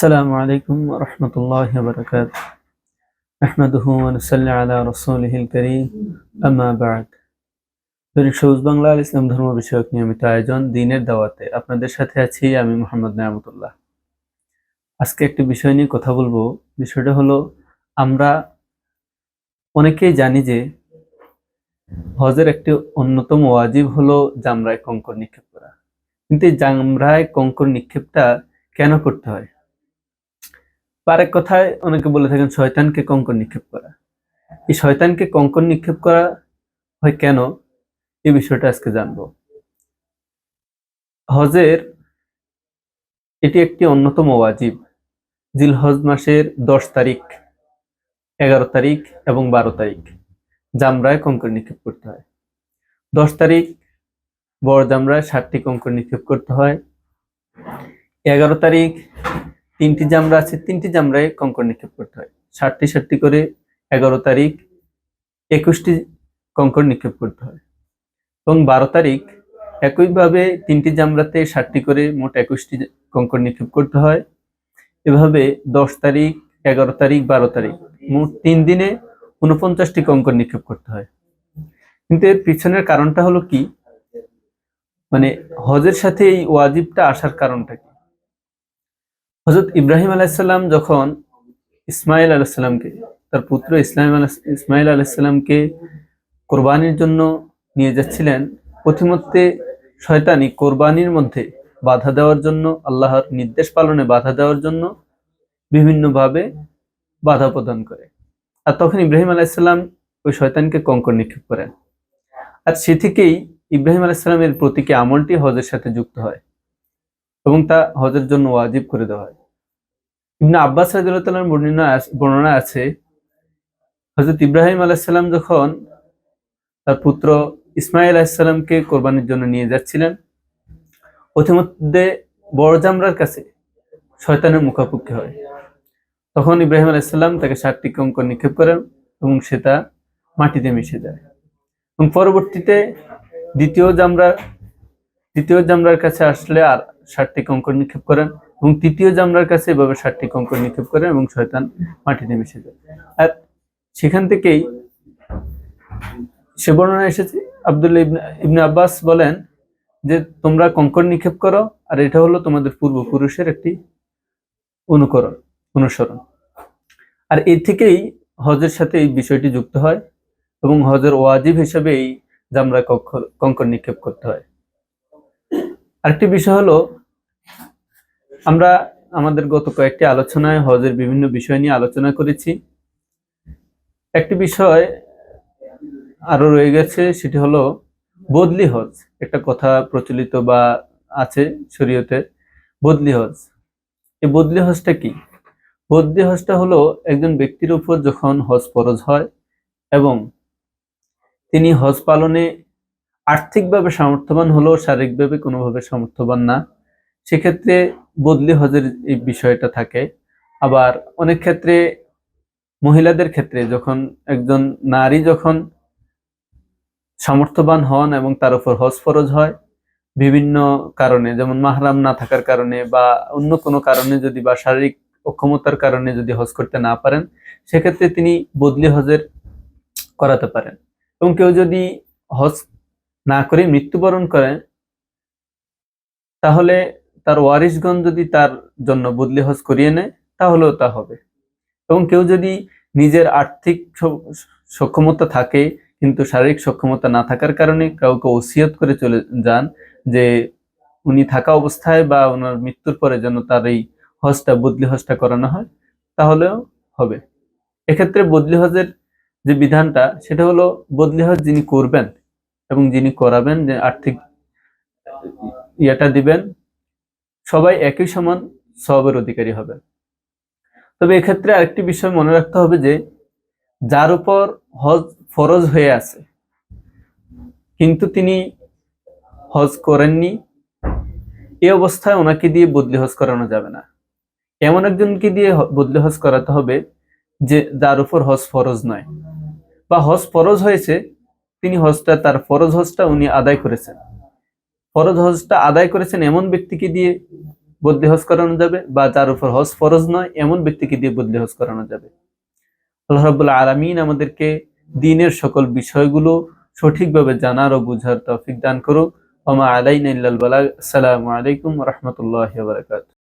السلام عليكم ورحمة الله وبركاته نحمده ونصلي على رسوله الكريم أما بعد দৈনিক সবুজ বাংলা আল ইসলাম ধর্ম বিষয়ক নিয়মিত আয়োজন দিনের দাওয়াতে আপনাদের সাথে আছি আমি মোহাম্মদ নায়ামতুল্লাহ আজকে একটি বিষয় নিয়ে কথা বলবো বিষয়টা হলো আমরা অনেকেই জানি যে হজের একটি অন্যতম ওয়াজিব হলো জামরায় কঙ্কর নিক্ষেপ করা কিন্তু এই জামরায় কঙ্কর নিক্ষেপটা কেন করতে হয় বা আরেক কথায় অনেকে বলে থাকেন, শয়তানকে কঙ্কর নিক্ষেপ করা। এই শয়তানকে কঙ্কর নিক্ষেপ করা হয় কেন? এই বিষয়টা আজকে জানব। হজের এটি একটি অন্যতম ওয়াজিব। জিল হজ মাসের দশ তারিখ, এগারো তারিখ এবং বারো তারিখ, জামরায় কঙ্কর নিক্ষেপ করতে হয়। দশ তারিখ, বড় জামরায় ষাটটি কঙ্কর নিক্ষেপ করতে হয়। এগারো তারিখ তিনটি জামরা আছে, তিনটি জামরায় কঙ্কর নিক্ষেপ করতে হয়। ষাটটি ষাটটি করে এগারো তারিখ, একুশটি কঙ্কর নিক্ষেপ করতে হয়। এবং বারো তারিখ একইভাবে তিনটি জামরাতে ষাটটি করে মোট একুশটি কঙ্কর নিক্ষেপ করতে হয়। এভাবে দশ তারিখ, এগারো তারিখ, বারো তারিখ মোট তিন দিনে উনপঞ্চাশটি কঙ্কর নিক্ষেপ করতে হয়। কিন্তু এর পিছনের কারণটা হলো কি? মানে হজের সাথে এই ওয়াজিবটা আসার কারণটা কি? হজরত ইব্রাহিম আলাইসাল্লাম যখন ইসমাইল আলাইসাল্লামকে তার পুত্র ইসলাম ইসমাইল আলাইসাল্লামকে কোরবানির জন্য নিয়ে যাচ্ছিলেন, প্রতিমধ্যে শয়তানি কোরবানির মধ্যে বাধা দেওয়ার জন্য, আল্লাহর নির্দেশ পালনে বাধা দেওয়ার জন্য বিভিন্নভাবে বাধা প্রদান করে। আর তখন ইব্রাহিম আলাইসাল্লাম ওই শয়তানকে কঙ্কর নিক্ষেপ করেন। আর সে থেকেই ইব্রাহিম আলাইসাল্লামের প্রতীকী আমলটি হজের সাথে যুক্ত হয়। এবং তা হজের জন্য ওয়াজিব করে দেওয়া হয়। ইবনে আব্বাস রাজুল্লাহ বর্ণনা বর্ণনা আছে হজরত ইব্রাহিম আলাইসাল্লাম যখন তার পুত্র ইসমাইল আলাইসাল্লামকে কোরবানির জন্য নিয়ে যাচ্ছিলেন প্রতিমধ্যে বড় জামরার কাছে শয়তানের মুখাপুখি হয়। তখন ইব্রাহিম আলাইসাল্লাম তাকে সাতটি কঙ্কর নিক্ষেপ করেন এবং সেটা মাটিতে মিশে যায়। এবং পরবর্তীতে দ্বিতীয় জামরা দ্বিতীয় জামরার কাছে আসলে আর ষাটটি কঙ্কর নিক্ষেপ করেন এবং তৃতীয় জামরার কাছে এভাবে ষাটটি কঙ্কর নিক্ষেপ করেন এবং শয়তান মাটিতে মিশে যায়। আর সেখান থেকেই সে বর্ণনা এসেছে আব্দুল্লাহ ইবনে ইবনে আব্বাস বলেন যে, তোমরা কঙ্কর নিক্ষেপ করো, আর এটা হলো তোমাদের পূর্বপুরুষের একটি অনুকরণ, অনুসরণ। আর এর থেকেই হজের সাথে এই বিষয়টি যুক্ত হয় এবং হজের ওয়াজিব হিসেবে এই জামরা কঙ্কর নিক্ষেপ করতে হয়। আরেকটি বিষয় হলো আমরা আমাদের গত কয়েকটি আলোচনায় হজের বিভিন্ন বিষয় নিয়ে আলোচনা করেছি। একটি বিষয় আরও রয়ে গেছে, সেটি হলো বদলি হজ। একটা কথা প্রচলিত বা আছে শরীয়তে, বদলি হজ। এই বদলি হজটা কি? বদলি হজটা হলো একজন ব্যক্তির উপর যখন হজ ফরজ হয় এবং তিনি হজ পালনে আর্থিকভাবে সামর্থ্যবান হলেও শারীরিকভাবে কোনোভাবে সামর্থ্যবান না, সেক্ষেত্রে বদলি হজের এই বিষয়টা থাকে। আবার অনেক ক্ষেত্রে মহিলাদের ক্ষেত্রে যখন একজন নারী যখন সামর্থ্যবান হন এবং তার উপর হজ ফরজ হয়, বিভিন্ন কারণে, যেমন মাহরাম না থাকার কারণে বা অন্য কোনো কারণে যদি বা শারীরিক অক্ষমতার কারণে যদি হজ করতে না পারেন, সেক্ষেত্রে তিনি বদলি হজের করাতে পারেন। এবং কেউ যদি হজ না করে মৃত্যুবরণ করেন, তাহলে তার ওয়ারিশগণ যদি তার জন্য বদলি হজ করিয়ে নেয়, তাহলেও তা হবে। এবং কেউ যদি নিজের আর্থিক সক্ষমতা থাকে, কিন্তু শারীরিক সক্ষমতা না থাকার কারণে কাউকে ওসিয়ত করে চলে যান যে উনি থাকা অবস্থায় বা ওনার মৃত্যুর পরে যেন তার এই হজটা, বদলি হজটা করানো হয়, তাহলেও হবে। এক্ষেত্রে বদলি হজের যে বিধানটা, সেটা হলো বদলি হজ যিনি করবেন এবং যিনি করাবেন, যে আর্থিক ইয়েটা দিবেন সবাই একই সমান সবের অধিকারী হবে। তবে এক্ষেত্রে আরেকটি বিষয় মনে রাখতে হবে যে, যার উপর হজ ফরজ হয়ে আছে, কিন্তু তিনি হজ করেননি এই অবস্থায় ওনাকে দিয়ে বদলি হজ করানো যাবে না। এমন একজনকে দিয়ে বদলি হজ করাতে হবে যে, যার উপর হজ ফরজ নয়। বা হজ ফরজ হয়েছে, তিনি হজটা, তার ফরজ হজটা উনি আদায় করেছেন। ফরজ হজটা আদায় করেছেন এমন ব্যক্তিকে দিয়ে বদলি হজ করানো যাবে বা যার উপর হজ ফরজ নয়, এমন ব্যক্তিকে দিয়ে বদলি হজ করানো যাবে। আল্লাহ রাব্বুল আলমিন আমাদেরকে দিনের সকল বিষয়গুলো সঠিকভাবে জানার ও বুঝার তফিক দান করুক। ওমা আলাইন ইল্লাল আলাইকুম রহমতুল্লাহ বারাকাতুহু।